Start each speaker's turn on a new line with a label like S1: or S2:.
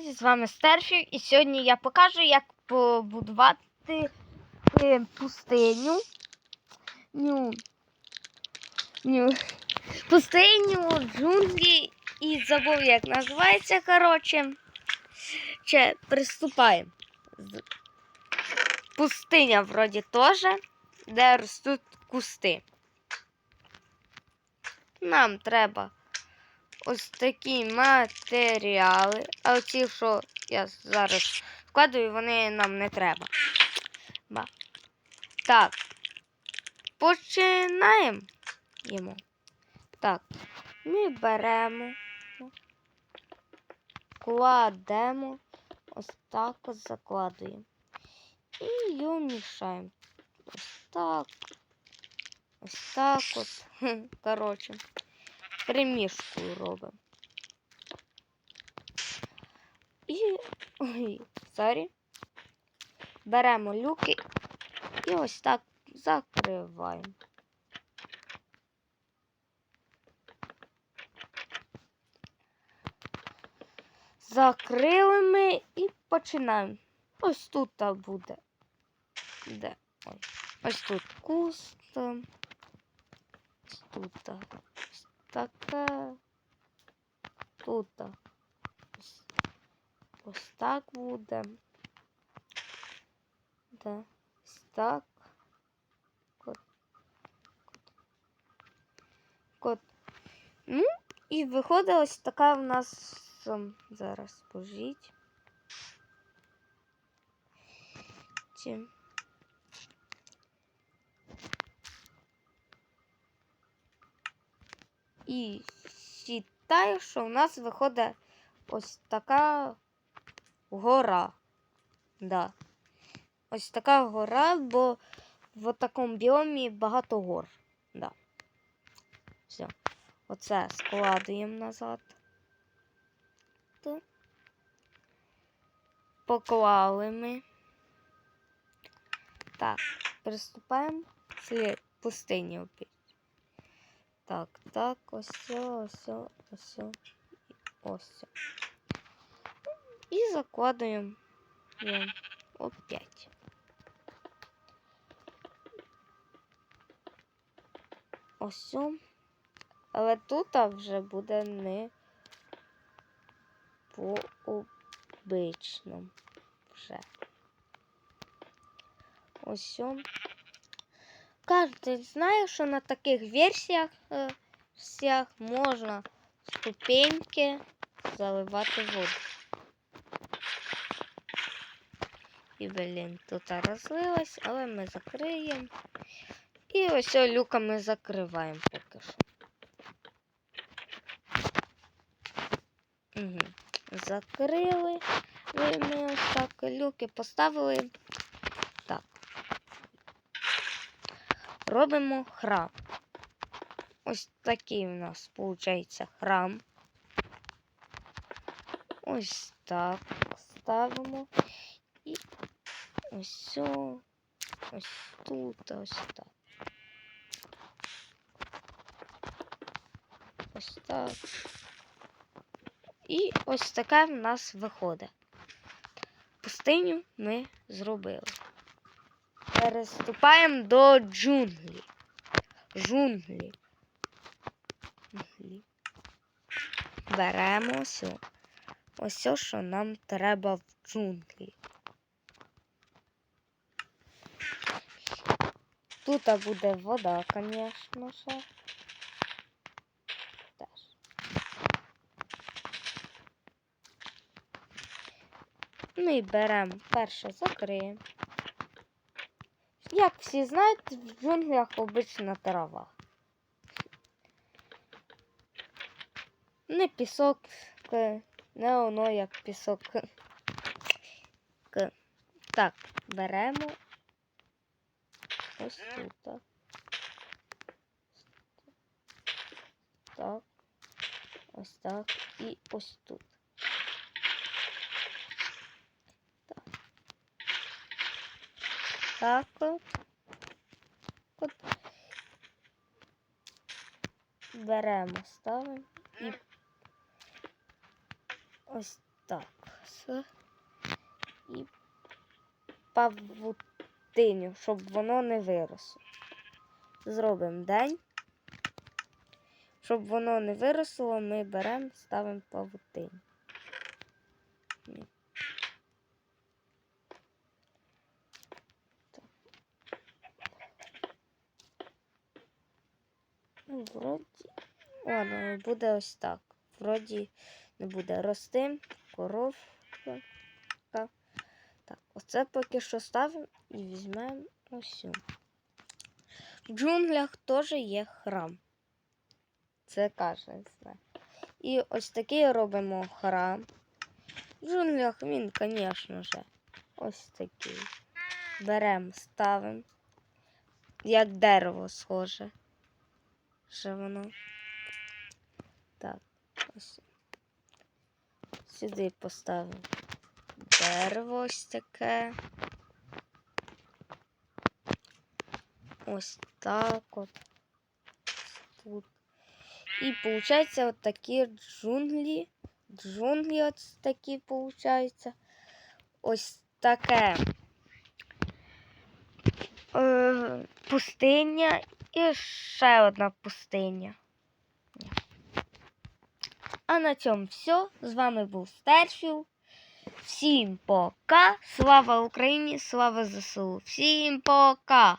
S1: друзі, з вами Стерфів, і сьогодні я покажу, як побудувати е, пустиню. Ню. Ню. Пустиню, джунглі і забув, як називається, коротше. Че, приступаємо. Пустиня вроді теж, де ростуть кусти. Нам треба ось такі матеріали. А оці, що я зараз вкладаю, вони нам не треба. Ба. Так. Починаємо. Так. Ми беремо. Кладемо. Ось так от закладуємо. І його мішаємо. Ось так. Ось так от. Коротше перемішку робимо. І ой, сорі. Беремо люки і ось так закриваємо. Закрили ми і починаємо. Ось тут буде. Де? Ось тут куст. Ось тут. Та така. Тут. Ось так буде. Да. Ось так. Кот. Кот. Ну, і виходить ось така в нас ем, зараз пожіть. Чим? І вважаю, що у нас виходить ось така гора. Да. Ось така гора, бо в такому біомі багато гор. Да. Все. Оце складуємо назад. Поклали ми. Так, приступаємо к пустині опять. Так, так, ось, ось, ось, ось. І закладуємо опять. Ось. Але тут вже буде не по обичному вже. Ось. Кожен знає, що на таких версіях е, всіх можна ступеньки заливати воду. І, блін, тут розлилось, але ми закриємо. І ось люка ми закриваємо поки що. Угу. Закрили. Ми ось так люки поставили. Робимо храм. Ось такий у нас виходить храм. Ось так ставимо. І ось ось тут, ось так. Ось так. І ось таке в нас виходить. Пустиню ми зробили. Переступаємо до джунглі. Джунглі. Беремо ось. Ось, о, що нам треба в джунглі. Тут буде вода, звісно ж. Ну і беремо перше закриємо. Як всі знають, в джунглях обична трава. Не пісок, не воно як пісок. Так, беремо ось тут. так. Так. Ось так. І ось тут. Так. Беремо, ставимо і ось так С. І павутиню, щоб воно не виросло. Зробимо день. Щоб воно не виросло, ми беремо, ставимо павутиню. Ну, вроді. Ладно, буде ось так. Вроді не буде рости, коровка. Так, оце поки що ставимо і візьмемо ось. В джунглях теж є храм. Це каже. І ось такий робимо храм. В джунглях він, звісно ж, ось такий. Беремо, ставимо. Як дерево схоже. Що воно? Так, ось. Сюди поставимо дерево ось таке. Ось так от. Тут. І виходить от такі джунглі. Джунглі от такі виходить. Ось таке. Е, пустиня і ще одна пустиня. А на цьому все. З вами був Стерфіл. Всім пока. Слава Україні, слава ЗСУ. Всім пока!